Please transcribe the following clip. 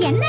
என்ன